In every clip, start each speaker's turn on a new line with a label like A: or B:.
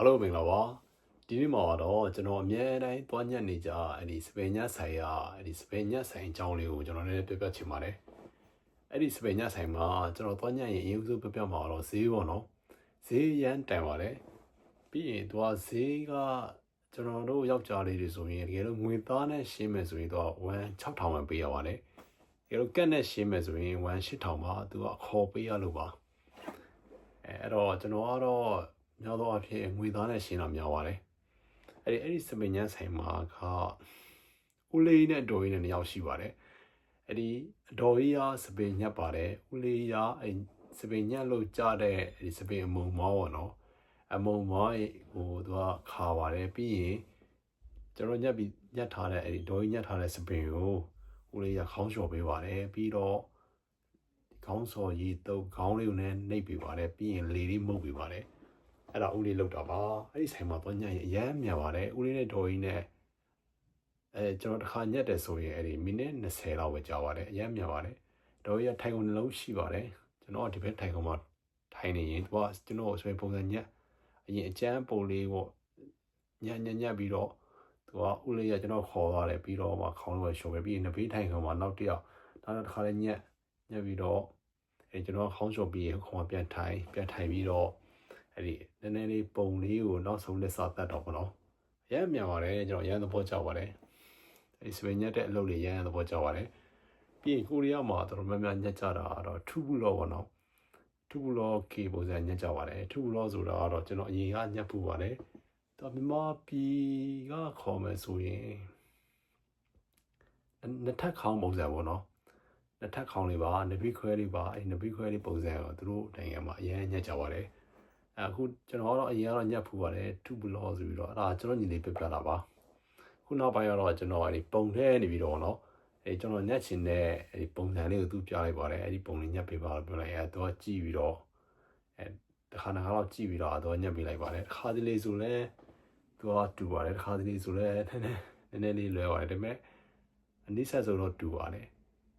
A: အားလုံးမင်္ဂလာပါဒီနေ့မှာတော့ကျွန်တော်အမြဲတမ်းတွားညက်နေကြအဲ့ဒီစပယ်ညက်ဆိုင်ရအဲ့ဒီစပယ်ညက်ဆိုင်အကြောင်းလေးကိုကျွန်တော်လည်းပြပြချင်ပါတယ်အဲ့ဒီစပယ်ညက်ဆိုင်မှာကျွန်တော်တွားညက်ရင်အရင်ဆုံးပြပြမှာတော့ဈေးပေါ့နော်ဈေးရမ်းတန်ပါတယ်ပြီးရင်သူကဈေးကကျွန်တော်တို့ယောက်ျားလေးတွေဆိုရင်တကယ်လို့ငွေသားနဲ့ရှင်းမယ်ဆိုရင်တော့1 6000ပဲပေးရပါတယ်တကယ်လို့ကက်နဲ့ရှင်းမယ်ဆိုရင်1 8000ပါသူကခေါ်ပေးရလို့ပါအဲအဲ့တော့ကျွန်တော်ကတော့ များသောအားဖြင့်ငွေသားနဲ့ရှင်းတာများပါတယ်အဲ့ဒီအဲ့ဒီစပင်ညန်းဆိုင်မှာကဦးလေးနဲ့ဒေါ်ကြီးနဲ့နှစ်ယောက်ရှိပါတယ်အဲ့ဒီဒေါ်ကြီးကစပင်ညက်ပါတယ်ဦးလေးကအဲ့စပင်ညက်လို့ကြားတဲ့အဲ့ဒီစပင်အမုံမောပေါ့နော်အမုံမောဟိုသူကခါပါတယ်ပြီးရင်ကျွန်တော်ညက်ပြီးညက်ထားတဲ့အဲ့ဒီဒေါ်ကြီးညက်ထားတဲ့စပင်ကိုဦးလေးကခေါင်းလျှော်ပေးပါတယ်ပြီးတော့ခေါင်းစော်ရည်တုပ်ခေါင်းလေးကိုလည်းနှိပ်ပေးပါတယ်ပြီးရင်လေလေးမှုတ်ပေးပါတယ် အဲ့ဒါဦးလေးလောက်တာပါအဲ့ဒီဆိုင်မှာတော့ညရင်အရမ်းမြန်ပါတယ်ဦးလေးနဲ့ဒေါ်ကြီးနဲ့အဲကျွန်တော်တစ်ခါညက်တယ်ဆိုရင်အဲ့ဒီမိနစ်20လောက်ပဲကြာပါတယ်အရမ်းမြန်ပါတယ်ဒေါ်ကြီးကထိုင်ကုန်နှလုံးရှိပါတယ်ကျွန်တော်ကဒီဘက်ထိုင်ကုန်မှာထိုင်နေရင်သူကကျွန်တော်ဆွဲပုံစံညက်အရင်အကျန်းပုံလေးပေါ့ညံ့ညံ့ညက်ပြီးတော့သူကဦးလေးကကျွန်တော်ခေါ်သွားတယ်ပြီးတော့မှခေါင်းလေးကိုရှော်ပဲပြီးရင်နှစ်ဘေးထိုင်ကုန်မှာနောက်တစ်ယောက်နောက်တစ်ခါလည်းညက်ညက်ပြီးတော့အဲကျွန်တော်ခေါင်းလျှော်ပြီးရခေါင်းပြန်ထိုင်ပြန်ထိုင်ပြီးတော့ အဲ့ဒီနည်းနည်းလေးပုံလေးကိုနောက်ဆုံးလက်စားတတ်တော့ဘောနော်ရမ်းမြန်ပါတယ်ကျွန်တော်ရမ်းသဘောကျပါတယ်အဲ့စပင်ညက်တဲ့အလုပ်လေးရမ်းသဘောကျပါတယ်ပြီးရင်ကိုရီးယားမှာတော်တော်များများညက်ကြတာတော့ထူဘူးလောဘောနော်ထူဘူးလောကေပုံစံညက်ကြပါတယ်ထူဘူးလောဆိုတာကတော့ကျွန်တော်အရင်ကညက်ပူပါတယ်တော့မြန်မာပြည်ကခေါ်မယ်ဆိုရင်နှစ်ထပ်ခေါင်းပုံစံပေါ့နော်လက်ထက်ခေါင်းလေးပါနဘီခွဲလေးပါအဲနဘီခွဲလေးပုံစံတော့သူတို့နိုင်ငံမှာအရင်ညက်ကြပါတယ် အခုကျွန်တော်ကတော့အရင်ကတော့ညက်ဖူးပါတယ်တူဘလောဆိုပြီးတော့အဲ့ဒါကျွန်တော်ညီလေးပြပြတာပါခုနောက်ပိုင်းကတော့ကျွန်တော်အဲဒီပုံထဲနေပြီးတော့เนาะအဲကျွန်တော်ညက်ချင်တဲ့အဲဒီပုံစံလေးကိုသူပြလိုက်ပါတယ်အဲဒီပုံလေးညက်ပေးပါလို့ပြောလိုက်အဲတော့ကြည့်ပြီးတော့အဲတခါတစ်ခါတော့ကြည့်ပြီးတော့တော့ညက်ပေးလိုက်ပါတယ်တစ်ခါတလေဆိုလဲသူကတူပါတယ်တစ်ခါတလေဆိုလဲနည်းနည်းနည်းလေးလွဲပါတယ်ဒါပေမဲ့အနည်းဆက်ဆိုတော့တူပါတယ်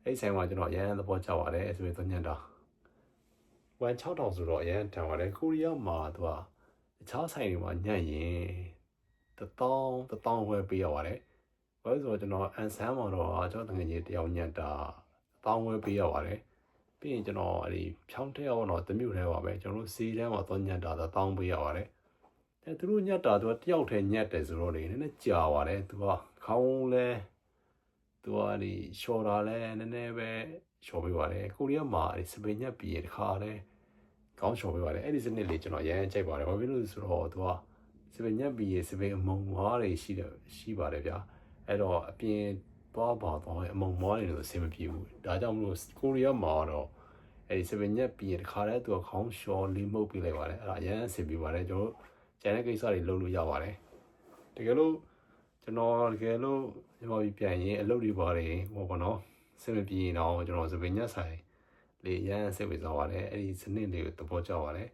A: အဲ့ဆိုင်မှာကျွန်တော်အရန်သဘောကျပါတယ်ဆိုပြီးတော့ညံ့တာ ဝန်6000ဆိုတော့အရန်တန်ပါတယ်ကိုရီးယားမှာသူကတခြားဆိုင်တွေမှာညံ့ရင်တထောင်တထောင်ဝယ်ပေးရပါတယ်ဘာလို့ဆိုတော့ကျွန်တော်အန်ဆန်မှာတော့ကျွန်တော်တကယ်ကြီးတယောက်ညံ့တာတထောင်ဝယ်ပေးရပါတယ်ပြီးရင်ကျွန်တော်အဲ့ဒီဖြောင်းတဲ့အောင်တော့တမျိုးထဲပါပဲကျွန်တော်တို့စီးထဲမှာတော့ညံ့တာတထောင်ပေးရပါတယ်အဲသူတို့ညက်တာသူကတယောက်တည်းညက်တယ်ဆိုတော့လေနည်းနည်းကြာပါတယ်သူကခေါင်းလဲသူကဒီရှော်တာလဲနည်းနည်းပဲရှော်ပေးပါတယ်ကိုရီးယားမှာဒီစပင်ညက်ပြီးရတခါလဲ ကောင်းရှော်ပေးပါတယ်အဲ့ဒီစနစ်လေးကျွန်တော်ရမ်းကြိုက်ပါတယ်ဘာဖြစ်လို့လဲဆိုတော့သူကစပင်ညက်ပြီးရစပင်အမုံမွားတွေရှိတယ်ရှိပါတယ်ဗျာအဲ့တော့အပြင်သွားပါသွားရင်အမုံမွားတွေလို့အဆင်မပြေဘူးဒါကြောင့်မလို့ကိုရီးယားမှာတော့အဲ့ဒီစပင်ညက်ပြီးရတခါလဲသူကခေါင်းရှော်လေးမှုတ်ပေးလိုက်ပါတယ်အဲ့ဒါအရမ်းအဆင်ပြေပါတယ်ကျွန်တော်ကျန်တဲ့ကိစ္စတွေလုပ်လို့ရပါတယ်တကယ်လို့ကျွန်တော်တကယ်လို့မြန်မာပြည်ပြန်ရင်အလုပ်တွေပါတယ်ဟောပေါ့နော်စင်မပြေရင်တော့ကျွန်တော်စပင်ညက်ဆိုင် လေးရမ်းစိတ်ဝင်စားပါတယ်အဲ့ဒီစနစ်လေးကိုသဘောကျပါတယ်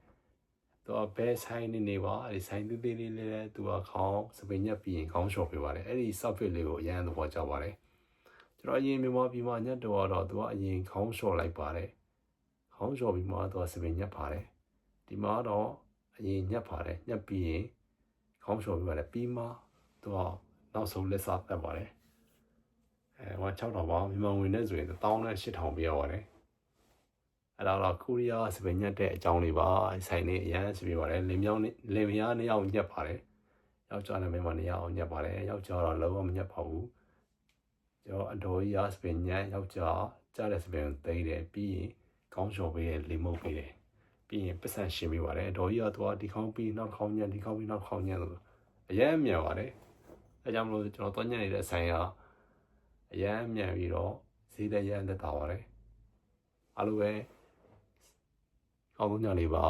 A: သူကဘဲဆိုင်နေနေပါအဲ့ဒီဆိုင်သေးသေးလေးလေးသူကခေါင်းစပင်ညက်ပြီးရင်ခေါင်းလျှော်ပေးပါတယ်အဲ့ဒီ software လေးကိုအရမ်းသဘောကျပါတယ်ကျွန်တော်အရင်မြန်မာပြည်မှာညက်တော့တော့သူကအရင်ခေါင်းလျှော်လိုက်ပါတယ်ခေါင်းလျှော်ပြီးမှသူကစပင်ညက်ပါတယ်ဒီမှာတော့အရင်ညက်ပါတယ်ညက်ပြီးရင်ခေါင်းလျှော်ပေးပါတယ်ပြီးမှသူကနောက်ဆုံးလက်စားတက်ပါတယ်အဲဟို6000ပါမြန်မာငွေနဲ့ဆိုရင်1000နဲ့8000ပြရပါတယ် အဲ့ဒါတော့ကိုရီးယားစပင်ညက်တဲ့အကြောင်းလေးပါဆိုင်နေအရန်စပြပါတယ်လင်မြောင်းနေလင်မယားနှစ်ယောက်ညက်ပါတယ်ယောက်ျားနဲ့မိန်းမနှစ်ယောက်ညက်ပါတယ်ယောက်ျားတော့လုံးဝမညက်ပါဘူးကျွန်တော်အတော်ကြီးအားစပင်ညက်ယောက်ျားကြားတဲ့စပင်သိမ်းတယ်ပြီးရင်ကောင်းလျှော်ပေးတယ်လေမုတ်ပေးတယ်ပြီးရင်ပတ်စံရှင်ပေးပါတယ်အတော်ကြီးကတော့ဒီခေါင်းပြီးနောက်ခေါင်းညက်ဒီခေါင်းပြီးနောက်ခေါင်းညက်လို့အရန်မြန်ပါတယ်အဲကြောင့်မလို့ကျွန်တော်တွန်းညံ့နေတဲ့ဆိုင်ကအရန်မြန်ပြီးတော့ဈေးလည်းရန်သက်တာပါတယ်အားလုံးပဲ ကောင်းဆုံးညနေပါ